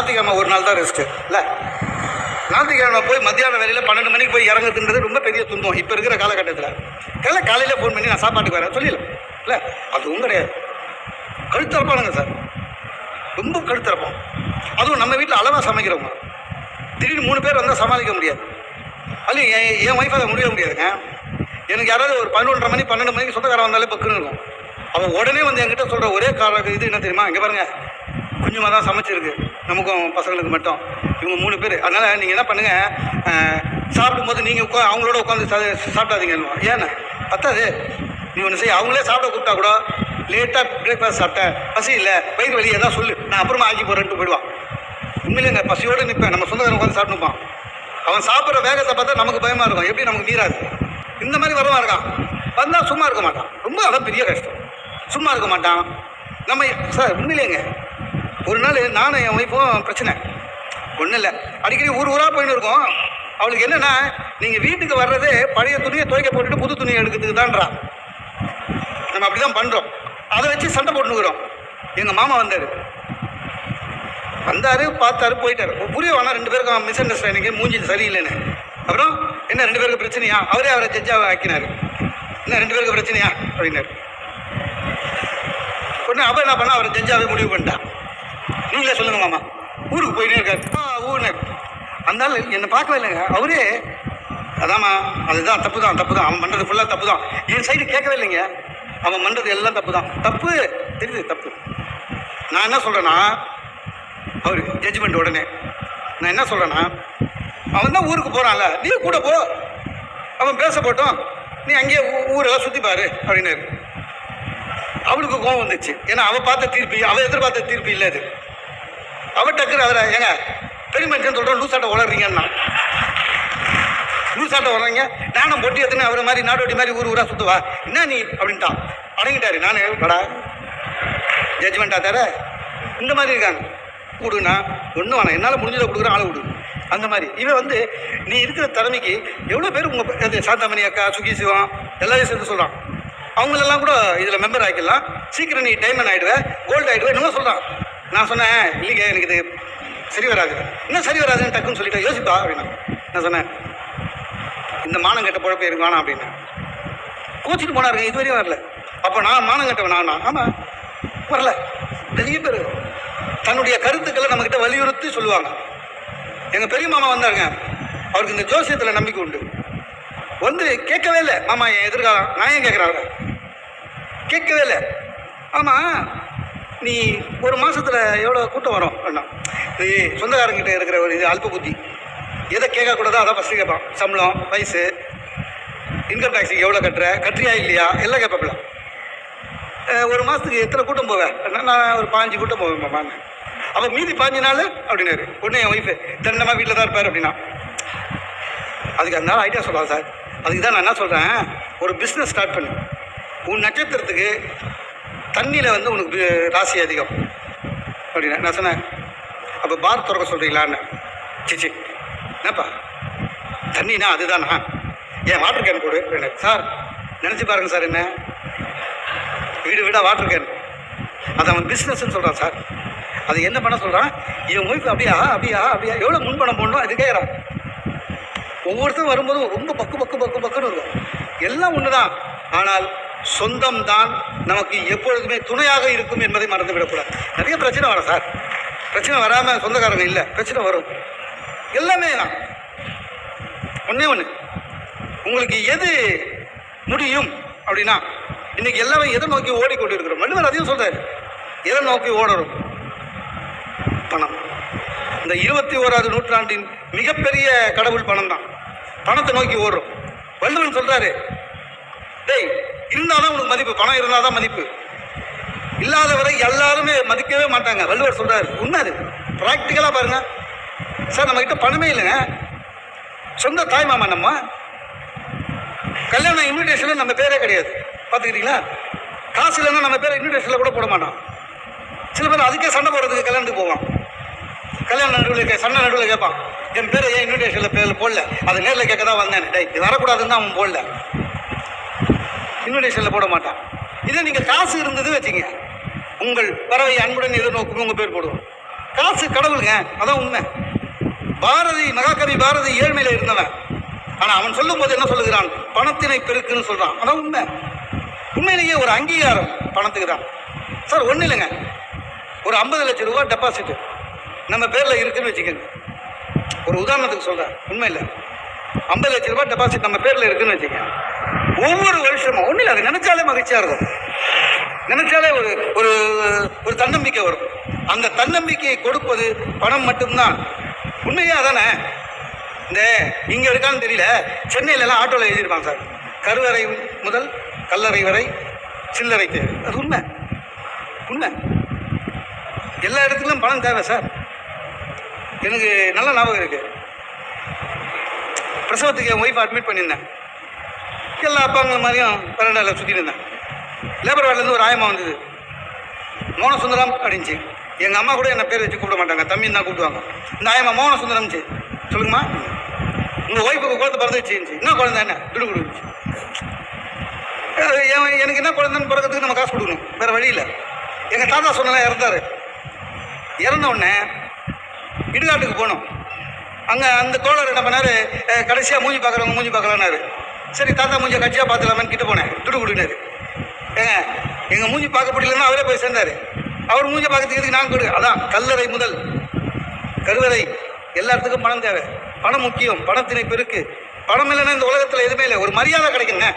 ஞாயிற்றுக்கிழமை ஒரு நாள் தான் ரெஸ்ட்டு இல்லை ஞாயிற்றுக்கிழமை போய் மத்தியான வேலையில் பன்னெண்டு மணிக்கு போய் இறங்குதுன்றது ரொம்ப பெரிய துன்பம். இப்போ இருக்கிற காலகட்டத்தில். காலை காலையில் ஃபோன் பண்ணி நான் சாப்பாட்டுக்கு வரேன். சொல்லிடலாம். இல்லை அதுவும் கிடையாது. கழுத்தரப்பானுங்க சார். ரொம்ப கழுத்தரப்போம் அதுவும் நம்ம வீட்டில் அளவாக சமைக்கிறவங்க. திடீர்னு மூணு பேர் வந்தால் சமாளிக்க முடியாது. அது என் என் ஒய்ஃப் அதை முடிய முடியாதுங்க. எனக்கு யாராவது ஒரு பதினொன்றரை மணி பன்னெண்டு மணிக்கு சொந்தக்காரன் வந்தாலே பக்குன்னு இருக்கும். அவன் உடனே வந்து என்கிட்ட சொல்கிற ஒரே காரணம் இது என்ன தெரியுமா? இங்கே பாருங்கள் கொஞ்சமாக தான் சமைச்சிருக்கு. நமக்கும் பசங்களுக்கு மட்டும். இவங்க மூணு பேர். அதனால் நீங்கள் என்ன பண்ணுங்கள் சாப்பிடும்போது நீங்கள் உட்கா அவங்களோட உட்காந்து சாப்பிடாதீங்க ஏன்னா பத்தாது. நீ ஒன்று செய்ய அவங்களே சாப்பிட கூப்பிட்டா கூட லேட்டாக பிரேக்ஃபாஸ்ட் சாப்பிட்டேன் பசி இல்லை வயிறு வலி எதாவது சொல்லு. நான் அப்புறமா ஆக்கி போகிறேன்ட்டு போயிடுவான். உண்மையிலேங்க பசியோடு நிற்பேன் நம்ம சொந்தக்காரன் உட்காந்து சாப்பிட்டுப்பான் அவன் சாப்பிட்ற வேகத்தை பார்த்தா நமக்கு பயமாக இருக்கும். எப்படி நமக்கு மீறாது? இந்த மாதிரி வரவா இருக்கான். வந்தால் சும்மா இருக்க மாட்டான். ரொம்ப அதான் பெரிய கஷ்டம். சும்மா இருக்க மாட்டான். நம்ம சார் உண்மையிலேங்க. ஒரு நாள் நானும் என் ஒய்ஃபும் பிரச்சனை. ஒன்றும் இல்லை. அடிக்கடி ஊர் ஊராக போயின்னு இருக்கோம். அவளுக்கு என்னென்னா நீங்கள் வீட்டுக்கு வர்றதே பழைய துணியை துவைக்க போட்டுட்டு புது துணியை எடுக்கிறதுக்கு தான்றா. நம்ம அப்படி தான் பண்ணுறோம் அதை வச்சு சண்டை போட்டுனுக்குறோம். எங்கள் மாமா வந்தார். வந்தார் பார்த்தாரு போயிட்டார். புரிய வேணா ரெண்டு பேருக்கும் மிஸ் அண்டர்ஸ்டாண்டிங்கு மூஞ்சி சரியில்லைன்னு. அப்புறம் என்ன ரெண்டு பேருக்கு பிரச்சனையா? அவரே அவரை ஜட்ஜாக ஆக்கினார். என்ன ரெண்டு பேருக்கு பிரச்சனையா? அப்படின்னாரு. உடனே அவர் என்ன பண்ணா? அவரை ஜட்ஜாகவே முடிவு பண்ணிட்டான் நீங்களே சொல்லுங்க மாமா. ஊருக்கு போயிட்டே இருக்காரு. ஊர்னு ஊன்னு அந்த ஆள் என்னை பார்க்கவே இல்லைங்க. அவரே அதாம்மா அதுதான் தப்பு தான் தப்பு தான் அவன் பண்ணுறது ஃபுல்லாக தப்பு தான் என் சைடு கேட்கவே இல்லைங்க. அவன் பண்ணுறது எல்லாம் தப்பு தான் தப்பு தெரியுது தப்பு. நான் என்ன சொல்கிறேன்னா அவர் ஜட்ஜ்மெண்ட் உடனே. நான் என்ன சொல்கிறேன்னா அவன் தான் ஊருக்கு போகிறான்ல நீ கூட போ. அவன் பேச போட்டோம். நீ அங்கேயே ஊ- ஊரெல்லாம் சுற்றி பாரு அப்படின்னாரு. அவளுக்கு கோவம் வந்துச்சு. ஏன்னா அவள் பார்த்த தீர்ப்பு அவள் எதிர்பார்த்த தீர்ப்பு இல்லை அது அவள் டக்குன்னு அவரை ஏங்க பெரிய மனுஷன் சொல்கிறோம் லூசாட்டை உளறீங்கன்னா. லூசாட்டை வர்றீங்க நானும் பொட்டி எத்தனை அவரை மாதிரி நாடோடி மாதிரி ஊர் ஊராக சுற்றுவா என்ன நீ அப்படின்ட்டான். அடங்கிட்டாரு நானு படா ஜட்ஜ்மெண்ட்டாக தர. இந்த மாதிரி இருக்காங்க. கொடுனா ஒன்றும் வேணாம். என்னால் முடிஞ்சதை கொடுக்குற ஆளை விடு. அந்த மாதிரி. இவன் வந்து நீ இருக்கிற திறமைக்கு எவ்வளோ பேர் உங்கள் சாந்தாமணி அக்கா சுகி சிவம் எல்லாரையும் சேர்த்து சொல்கிறான் அவங்களெல்லாம் கூட இதில் மெம்பர் ஆகிக்கலாம் சீக்கிரம் நீ டைமண்ட் ஆகிடுவேன் கோல்டு ஆகிடுவேன் என்னமோ சொல்கிறான் நான் சொன்னேன் இல்லைங்க எனக்கு இது சரி வராது. இன்னும் சரி வராதுன்னு டக்குன்னு சொல்லிட்டு யோசிப்பா அப்படின்னா. நான் சொன்னேன் இந்த மானம் கெட்ட பொழப்பு எனக்கு வேணாம் அப்படின்னு. கோச்சிட்டு போனாருங்க இதுவரையும் வரல. அப்போ நான் மானம் கட்டவன் நானா? ஆமாம் வரல. நிறைய பேர் தன்னுடைய கருத்துக்களை நம்மக்கிட்ட வலியுறுத்தி சொல்லுவாங்க. எங்கள் பெரிய மாமா வந்தாருங்க. அவருக்கு இந்த ஜோசியத்தில் நம்பிக்கை உண்டு. வந்து கேட்கவே இல்லை. மாமா என் எதிர்காலம் நான் ஏன் கேட்குறாங்க கேட்கவே இல்லை ஆமாம் நீ ஒரு மாதத்தில் எவ்வளோ கூட்டம் வரும்? அண்ணா இது சொந்தக்காரங்கிட்ட இருக்கிற ஒரு இது அல்ப புத்தி. எதை கேட்கக்கூடாதோ அதான் ஃபஸ்ட்டு கேட்பான். சம்பளம் வயசு இன்கம் டேக்ஸுக்கு எவ்வளோ கட்டுற கட்டுறியா இல்லையா? எல்லாம் கேட்பாப்பில. ஒரு மாதத்துக்கு எத்தனை கூட்டம் போவேன் நான் ஒரு பாஞ்சு கூட்டம் போவேன் மாமான்னு அப்போ மீதி பாஞ்சு நாள் அப்படின்னாரு. உடனே என் ஒய்ஃபு தண்டமாக வீட்டில் தான் இருப்பார் அப்படின்னா. அதுக்கு அந்த நாள் ஐடியா சொல்லலாம் சார். அதுக்கு தான் நான் என்ன சொல்கிறேன் ஒரு பிஸ்னஸ் ஸ்டார்ட் பண்ணு. உன் நட்சத்திரத்துக்கு தண்ணியில் வந்து உனக்கு ராசி அதிகம். அப்படின்னா நான் சொன்னேன். அப்போ பார் திறக்க சொல்கிறீங்களான்னு சிச்சி என்னப்பா? தண்ணினா அதுதானா? ஏன் வாட்டர் கேன் கொடு அப்படின்னாரு. சார் நினச்சி பாருங்க சார் என்ன? வீடு வீடாக வாட்டர் கேன் அதை அவன் பிஸ்னஸ்ன்னு சொல்கிறான் சார். அது என்ன பண்ண சொல்கிறான் இவன் ஒய்ஃப் அப்படியா அப்படியா அப்படியா எவ்வளோ முன்பணம் போடணும்? அது கேட்குறான் ஒவ்வொருத்தரும் வரும்போதும் ரொம்ப பக்கு பக்கு பக்கு பக்குன்னு இருக்கும். எல்லாம் ஒன்று தான் ஆனால் சொந்தம் தான் நமக்கு எப்பொழுதுமே துணையாக இருக்கும் என்பதை மறந்து விடக்கூடாது நிறைய பிரச்சனை வரும் சார். பிரச்சனை வராமல் சொந்தக்காரங்க இல்லை பிரச்சனை வரும். எல்லாமே தான். ஒன்றே ஒன்று உங்களுக்கு எது முடியும் அப்படின்னா இன்னைக்கு எல்லாமே எதை நோக்கி ஓடிக்கொண்டு இருக்கிறோம் வள்ளுவர் அதையும் சொல்றாரு. எதை நோக்கி ஓடுறோம் பணம். இந்த இருபத்தி ஓராவது நூற்றாண்டின் மிகப்பெரிய கடவுள் பணம் தான் பணத்தை நோக்கி ஓடுறோம். வள்ளுவன் சொல்றாரு டேய் இருந்தாதான் உனக்கு மதிப்பு. பணம் இருந்தால் தான் மதிப்பு. இல்லாதவரை எல்லாருமே மதிக்கவே மாட்டாங்க. வள்ளுவர் சொல்றாரு. உண்மை அது ப்ராக்டிக்கலாக பாருங்க. சார் நம்ம கிட்ட பணமே இல்லைங்க. சொந்த தாய் மாமா நம்ம. கல்யாணம் இன்விடேஷனில் நம்ம பேரே கிடையாது. பார்த்துக்கிட்டீங்களா? காசு இல்லைன்னா நம்ம பேரை இன்விடேஷனில் கூட போட மாட்டோம். சில பேர் அதுக்கே சண்டை போடுறதுக்கு கல்யாணத்துக்கு போவான். கல்யாண நடுவில் கே சண்டை நடுவில் கேட்பான். என் பேர் ஏன் இன்விடேஷனில் பேரில் போடல? அது நேரில் கேட்க தான் வந்தேன். டேய் இது வரக்கூடாதுன்னு தான் அவன் போடல. இன்விடேஷனில் போட மாட்டான். இதே நீங்கள் காசு இருந்தது வச்சுங்க உங்கள் பறவை அன்புடன் எதிர்நோக்கும் உங்கள் பேர் போடுவோம். காசு கடவுளுங்க அதான் உண்மை. பாரதி மகாகவி பாரதி ஏழ்மையில் இருந்தவன். ஆனால் அவன் சொல்லும் போது என்ன சொல்லுகிறான்? பணத்தினை பெருக்குன்னு சொல்கிறான் அதான் உண்மை. உண்மையிலேயே ஒரு அங்கீகாரம் பணத்துக்கு தான் சார் ஒன்றும் இல்லைங்க. ஒரு ஐம்பது லட்சம் ரூபா டெபாசிட் நம்ம பேரில் இருக்குன்னு வச்சுக்கோங்க. ஒரு உதாரணத்துக்கு சொல்கிறேன் உண்மை இல்லை. ஐம்பது லட்சம் ரூபா டெபாசிட் நம்ம பேரில் இருக்குன்னு வச்சுக்கோங்க. ஒவ்வொரு வருஷமும் ஒன்றும் இல்லை அதை நினைச்சாலே மகிழ்ச்சியாக இருக்கும். நினைச்சாலே ஒரு ஒரு ஒரு தன்னம்பிக்கை வரும். அந்த தன்னம்பிக்கையை கொடுப்பது பணம் மட்டும்தான். உண்மையாக தானே? இந்த இங்கே இருக்கான்னு தெரியல. சென்னையிலலாம் ஆட்டோவில் எழுதியிருப்பாங்க சார். கருவறை முதல் கல்லறை வரை சில்லறை தேவை. அது உண்மை. உண்மை. எல்லா இடத்துலையும் பணம் தேவை சார். எனக்கு நல்ல ஞாபகம் இருக்குது பிரசவத்துக்கு என் ஒய்ஃப் அட்மிட் பண்ணியிருந்தேன். எல்லா அப்பாங்கிற மாதிரியும் பன்னெண்டாவில் சுற்றிட்டு இருந்தேன். லேபர் வார்டிலேருந்து ஒரு ஆயமா வந்தது. மோன சுந்தரம் அப்படின்ச்சு எங்கள் அம்மா கூட என்ன பேர் வச்சு கூப்பிட மாட்டாங்க. தம்பின்னு தான் கூப்பிடுவாங்க. இந்த ஆயமா மோனசுந்தரம்ச்சு சொல்லுங்கம்மா. உங்கள் ஒய்ஃபுக்கு குழந்தை பிறந்துச்சு என்ன குழந்தை என்ன? துடு கொடுச்சு எனக்கு என்ன குழந்தைன்னு பிறக்கிறதுக்கு நம்ம காசு கொடுக்கணும். வேறு வழியில் எங்கள் தாத்தா சொன்னலாம் இறந்தாரு. இறந்த உடனே இடுகாட்டுக்கு போனோம். அங்கே அந்த தோழர் என்ன பண்ணார்? கடைசியாக மூஞ்சி பார்க்குறவங்க மூஞ்சி பார்க்கலான்னாரு. சரி தாத்தா மூஞ்சி கட்சியாக பார்த்துலாமான்னு கிட்ட போனேன். துடு கொடுனாரு ஏங்க எங்கள் மூஞ்சி பார்க்க பிடிக்கலன்னா அவரே போய் சேர்ந்தாரு. அவர் மூஞ்சி பார்க்கறதுக்கு நான் கொடுக்க அதான் கல்லறை முதல். கருவறை எல்லாத்துக்கும் பணம் தேவை. பணம் முக்கியம். பணத்தினை பெருக்கு. பணம் இல்லைன்னா இந்த உலகத்தில் எதுவுமே இல்லை. ஒரு மரியாதை கிடைக்குங்க